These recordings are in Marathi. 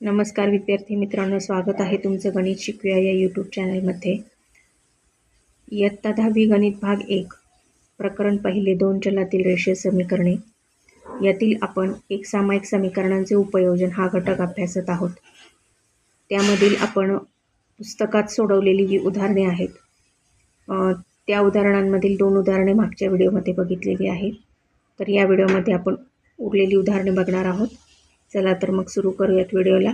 नमस्कार विद्यार्थी मित्रांनो स्वागत आहे तुमचं गणित शिकूया या यूट्यूब चॅनलमध्ये इयत्ता दहावी गणित भाग एक प्रकरण पहिले दोन चलातील रेषीय समीकरणे. यातील आपण एक सामायिक समीकरणांचे उपयोजन हा घटक अभ्यासत आहोत. त्यामधील आपण पुस्तकात सोडवलेली जी उदाहरणे आहेत त्या उदाहरणांमधील दोन उदाहरणे मागच्या व्हिडिओमध्ये बघितलेली आहेत. तर या व्हिडिओमध्ये आपण उरलेली उदाहरणे बघणार आहोत. चला तर मग सुरू करूयात व्हिडिओला.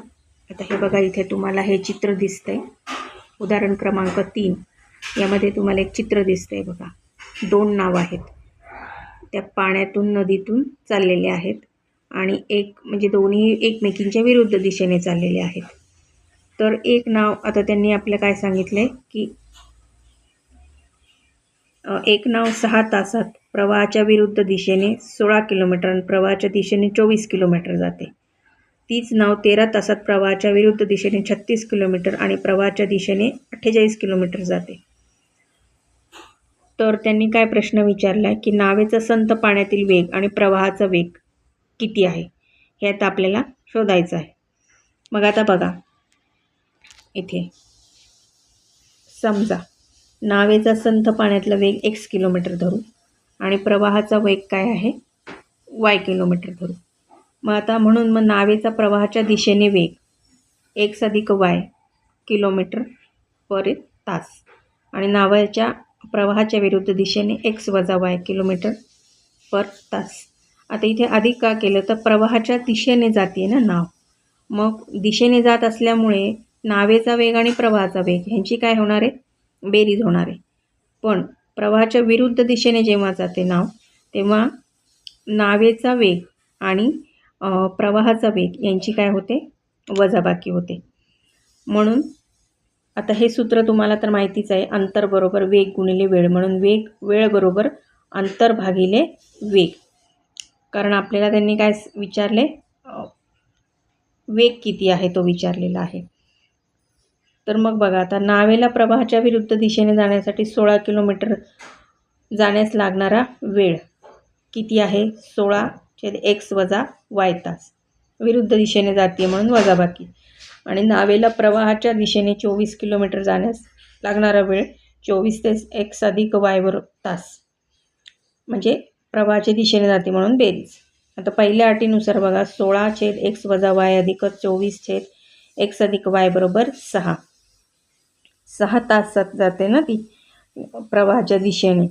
आता हे बघा इथे तुम्हाला हे चित्र दिसतंय. उदाहरण क्रमांक तीन. यामध्ये तुम्हाला एक चित्र दिसतंय बघा. दोन नाव आहेत. त्या पाण्यातून नदीतून चाललेले आहेत. आणि एक म्हणजे दोन्ही एकमेकींच्या विरुद्ध दिशेने चाललेले आहेत. तर एक नाव आता त्यांनी आपलं काय सांगितलं की एक नाव सहा तासात प्रवाहाच्या विरुद्ध दिशेने सोळा किलोमीटर आणि प्रवाहाच्या दिशेने चोवीस किलोमीटर जाते. तीच नाव तेरा तासात प्रवाहाच्या विरुद्ध दिशेने छत्तीस किलोमीटर आणि प्रवाहाच्या दिशेने अठ्ठेचाळीस किलोमीटर जाते. तर त्यांनी काय प्रश्न विचारला की नावेचा संत पाण्यातील वेग आणि प्रवाहाचा वेग किती आहे? हे आता आपल्याला शोधायचं आहे. मग आता बघा. इथे. समजा. नावेचा संथ पाण्यातला वेग एक्स किलोमीटर धरू आणि प्रवाहाचा वेग काय आहे? वाय किलोमीटर धरू. मग आता म्हणून मग नावेचा प्रवाहाच्या दिशेने वेग. एक अधिक वाय किलोमीटर पर तास. आणि नावाच्या प्रवाहाच्या विरुद्ध दिशेने एक्स वजा वाय किलोमीटर पर तास. आता इथे अधिक का केलं तर प्रवाहाच्या दिशेने जाते ना नाव. मग दिशेने जात असल्यामुळे नावेचा वेग आणि प्रवाहाचा वेग ह्यांची काय होणार आहे? बेरीज होणार आहे. पण प्रवाहाच्या विरुद्ध दिशेने जेव्हा जाते नाव तेव्हा नावेचा वेग आणि प्रवाहाचा वेग यांची काय होते? वजाबाकी होते. म्हणून आता हे सूत्र तुम्हाला तर माहितीच आहे अंतर बरोबर वेग गुणिले वेळ म्हणून वेग वेळ बरोबर अंतर भागिले वेग. कारण आपल्याला त्यांनी काय विचारले? वेग किती आहे तो विचारलेला आहे. तर मग बघा आता नावेला प्रवाहाच्या विरुद्ध दिशेने जाण्यासाठी सोळा किलोमीटर जाण्यास लागणारा वेळ किती आहे? सोळा छेद एक्स वजा वाय तास. विरुद्ध दिशेने जाते म्हणून वजाबाकी. आणि नावेला प्रवाहाच्या दिशेने चोवीस किलोमीटर जाण्यास लागणारा वेळ चोवीस ते एक्स अधिक वायवर तास. म्हणजे प्रवाहाच्या दिशेने जाते म्हणून बेरीज. आता पहिल्या अटीनुसार बघा सोळा छेद एक्स वजा वाय अधिक चोवीस छेद एक्स अधिक वाय बरोबर सहा. सहा तासात जाते ना ती प्रवाहाच्या दिशेने.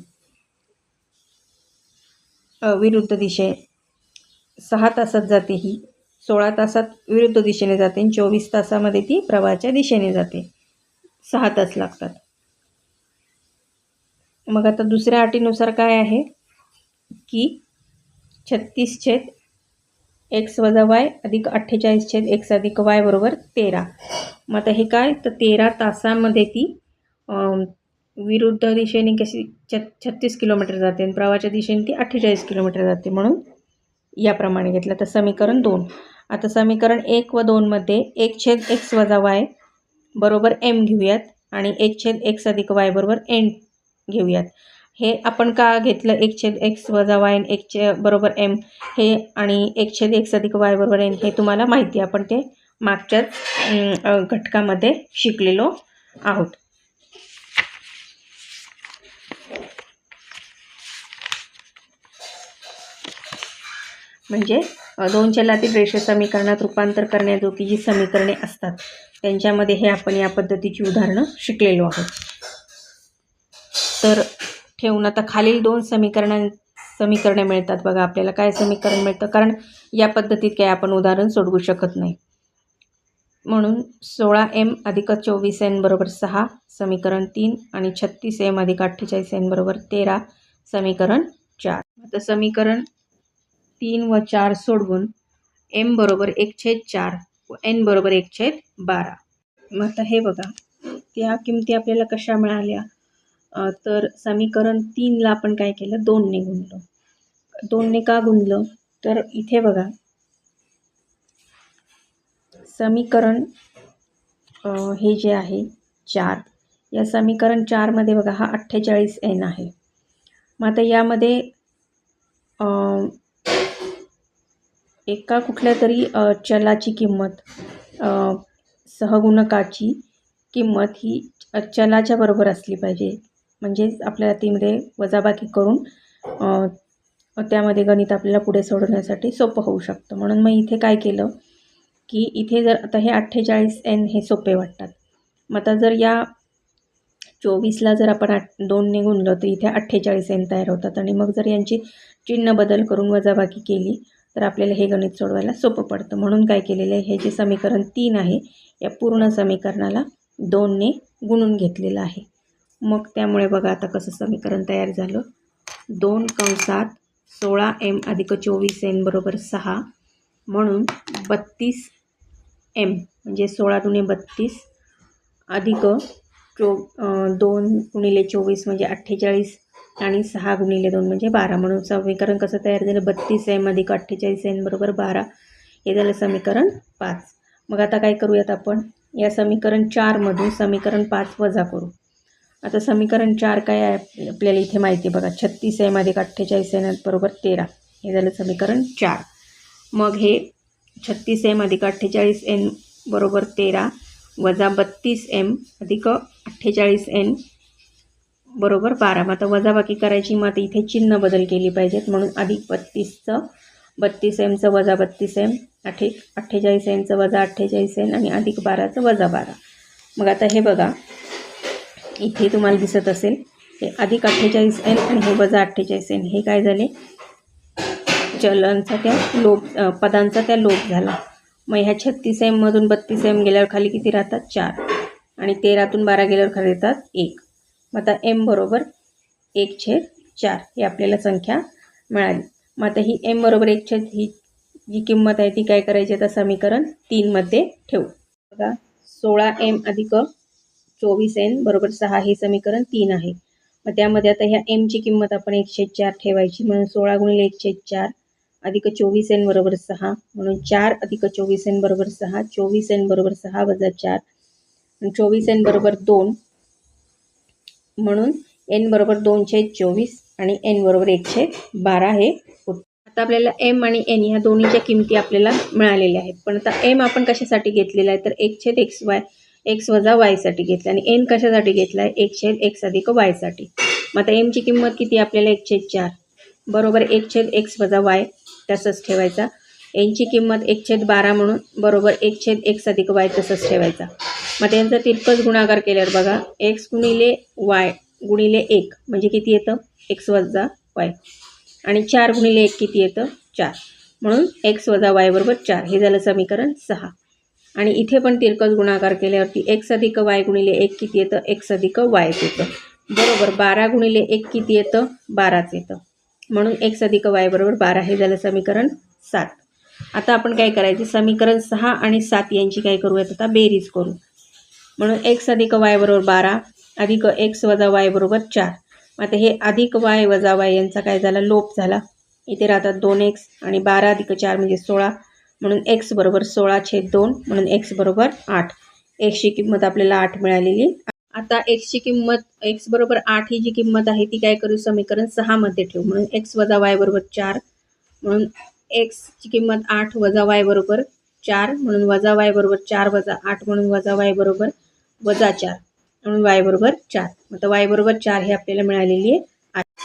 विरुद्ध दिशे सहा तासात जाते ही. सोळा तासात विरुद्ध दिशेने जाते आणि चोवीस तासामध्ये ती प्रवाहाच्या दिशेने जाते. सहा तास लागतात. मग आता दुसऱ्या अटीनुसार काय आहे? की छत्तीस छेद एक्स वजा वाय अधिक अठ्ठेचाळीस छेद एक्स अधिक वाय बरोबर तेरा. मग आता हे काय? तर तेरा तासामध्ये ती विरुद्ध दिशेने कशी छ छत्तीस किलोमीटर जाते आणि प्रवाहाच्या दिशेने ती अठ्ठेचाळीस किलोमीटर जाते. म्हणून याप्रमाणे घेतलं. तर समीकरण दोन. आता समीकरण एक व दोनमध्ये एक छेद एक्स वजा वाय बरोबर एम घेऊयात आणि एक छेद एक्स अधिक वाय बरोबर एन घेऊयात. हे आपण का घेतलं? एक छेद एक्स वजा वाय एक छे बरोबर एम हे आणि एक छेद एक्स अधिक वाय बरोबर एन हे तुम्हाला माहिती आपण ते मागच्याच घटकामध्ये शिकलेलो आहोत. म्हणजे दोन चलातील रेषे समीकरणात रूपांतर करण्याजोगी जी समीकरणे असतात त्यांच्यामध्ये हे आपण या पद्धतीची उदाहरणं शिकलेलो आहोत. तर ठेवून आता खालील दोन समीकरणां समीकरणे मिळतात बघा आपल्याला काय समीकरण मिळतं? कारण या पद्धतीत काय आपण उदाहरण सोडवू शकत नाही. म्हणून सोळा एम अधिक चोवीस एन बरोबर सहा समीकरण तीन आणि छत्तीस एम अधिक अठ्ठेचाळीस एन बरोबर तेरा समीकरण चार. आता समीकरण तीन व चार सोडवून एम बरोबर एक छेद चार व एन बरोबर एक छेद बारा. मग आता हे बघा त्या किमती आपल्याला कशा मिळाल्या? तर समीकरण तीनला आपण काय केलं? दोनने गुणलं. दोनने का गुणलं? तर इथे बघा समीकरण हे जे आहे चार. या समीकरण चारमध्ये बघा हा अठ्ठेचाळीस एन आहे. मग आता यामध्ये एका कुठल्या तरी चलाची किंमत सहगुणकाची किंमत ही चलाच्या बरोबर असली पाहिजे. म्हणजेच आपल्याला तीमध्ये वजाबाकी करून त्यामध्ये गणित आपल्याला पुढे सोडवण्यासाठी सोपं होऊ शकतं. म्हणून मग इथे काय केलं की इथे जर आता हे अठ्ठेचाळीस एन हे सोपे वाटतात. मग आता जर या चोवीसला जर आपण आठ दोनने गुणलं तर इथे अठ्ठेचाळीस एन तयार होतात. आणि मग जर यांची चिन्ह बदल करून वजाबाकी केली तर आपल्याला हे गणित सोडवायला सोपं पडतं. म्हणून काय केलेलं आहे हे जे समीकरण तीन आहे या पूर्ण समीकरणाला दोनने गुणून घेतलेलं आहे. मग त्यामुळे बघा आता कसं समीकरण तयार झालं. दोन कंसात सोळा एम अधिक चोवीस एम बरोबर सहा. म्हणून बत्तीस एम म्हणजे सोळा दुणे बत्तीस अधिक चो दोन गुणिले चोवीस म्हणजे अठ्ठेचाळीस आणि सहा गुणिले दोन म्हणजे बारा. म्हणून समीकरण कसं तयार झालं? बत्तीस एम अधिक अठ्ठेचाळीस एन बरोबर बारा. हे झालं समीकरण पाच. मग आता काय करूयात आपण? या समीकरण चारमधून समीकरण पाच वजा करू. आता समीकरण चार काय आहे? आपल्याला इथे माहिती आहे बघा. छत्तीस एम अधिक अठ्ठेचाळीस एन बरोबर तेरा. हे झालं समीकरण चार. मग हे छत्तीस एम अधिक अठ्ठेचाळीस एन बरोबर तेरा. वजा बत्तीस एम अधिक अठ्ठेचाळीस एन बरोबर बारा. मग आता वजाबाकी करायची मग आता इथे चिन्ह बदल केली पाहिजेत. म्हणून अधिक बत्तीसचं बत्तीस एमचं वजा बत्तीस एम अठे अठ्ठेचाळीस एमचं वजा अठ्ठेचाळीस एन आणि अधिक बाराचं वजा बारा. मग आता हे बघा. इथे तुम्हाला दिसत असेल हे अधिक अठ्ठेचाळीस एन आणि हे वजा अठ्ठेचाळीस एन हे काय झाले? चलनचा त्या लोप पदांचा त्या लोप झाला. मग ह्या छत्तीस एममधून बत्तीस एम गेल्यावर खाली किती राहतात? चार. आणि तेरातून बारा गेल्यावर खाली येतात एक. मग आता एम बरोबर एक छेद चार ही आपल्याला संख्या मिळाली. मग आता ही एम बरोबर एक छेद ही जी किंमत आहे ती काय करायची आता समीकरण तीनमध्ये ठेवू. बघा सोळा एम अधिक चोवीस एन बरोबर सहा हे समीकरण तीन आहे. मग त्यामध्ये आता ह्या एमची किंमत आपण एकशे चार ठेवायची. म्हणून सोळा गुणिले एकशे चार अधिक चोवीस एन बरोबर सहा. म्हणून चार अधिक चोवीस एन बरोबर सहा. चोवीस एन बरोबर सहा वजा चार. चोवीस एन बरोबर दोन म्हणून एन बरोबर दोनशे चोवीस आणि एन बरोबर एकशे बारा हे आता आपल्याला एम आणि एन ह्या दोन्हीच्या किमती आपल्याला मिळालेल्या आहेत. पण आता एम आपण कशासाठी घेतलेला आहे? तर एक छेद एक्स वाय एक्स वजा वायसाठी घेतला आणि एन कशासाठी घेतला आहे? एक छेद एक्स अधिक वायसाठी मग आता एमची किंमत किती आपल्याला एक छेद चार. बरोबर एक छेद एक्स वजा वाय तसंच ठेवायचा. एनची किंमत एक छेद बारा म्हणून बरोबर एक छेद एक्स अधिक वाय तसंच ठेवायचा. मग त्यांचा तिरकस गुणाकार केल्यावर बघा एक्स गुणिले वाय गुणिले एक म्हणजे किती येतं? एक्स वजा वाय आणि चार गुणिले एक किती येतं? चार. म्हणून एक्स वजा वाय बरोबर चार. हे झालं समीकरण सहा. आणि इथे पण तिरकस गुणाकार केल्यावरती एक्स अधिक वाय गुणिले एक किती येतं? एक्स अधिक वायच येतं. बरोबर बारा गुणिले एक किती येतं? बाराच येतं. म्हणून एक्स अधिक वाय बरोबर बारा. हे झालं समीकरण सात. आता आपण काय करायचं? समीकरण सहा आणि सात यांची काय करूयात? आता बेरीज करू. म्हणून एक्स अधिक वाय बरोबर बारा अधिक एक्स वजा वाय बरोबर चार. आता हे अधिक वाय वजा वाय यांचा काय झाला? लोप झाला. इथे राहतात दोन एक्स आणि बारा अधिक चार म्हणजे सोळा. म्हणून एक्स बरोबर सोळा छेद दोन म्हणून एक्स बरोबर आठ. एक्सची किंमत आपल्याला आठ मिळालेली. आता एक्सची किंमत एक्स बरोबर आठ ही जी किंमत आहे ती काय करू? समीकरण सहामध्ये ठेवू. म्हणून एक्स वजा वाय बरोबर चार. म्हणून एक्सची किंमत आठ वजा वाय बरोबर चार. म्हणून वजा वाय बरोबर चार वजा आठ. म्हणून वजा वाय बरोबर वजा चार म्हणून वाय बरोबर चार. आता वाय बरोबर चार हे आपल्याला मिळालेली आहे.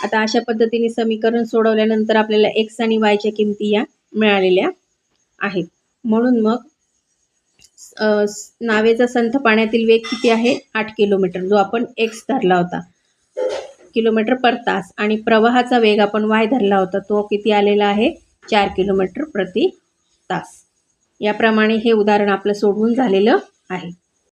आता अशा पद्धतीने समीकरण सोडवल्यानंतर आपल्याला एक्स आणि वायच्या किमती या मिळालेल्या आहेत. म्हणून मग नावेचा संथ पाण्यातील वेग किती आहे? आठ किलोमीटर. जो आपण एक्स धरला होता. किलोमीटर पर तास. आणि प्रवाहाचा वेग आपण वाय धरला होता तो किती आलेला आहे? चार किलोमीटर प्रति तास. याप्रमाणे हे उदाहरण आपलं सोडवून झालेलं आहे.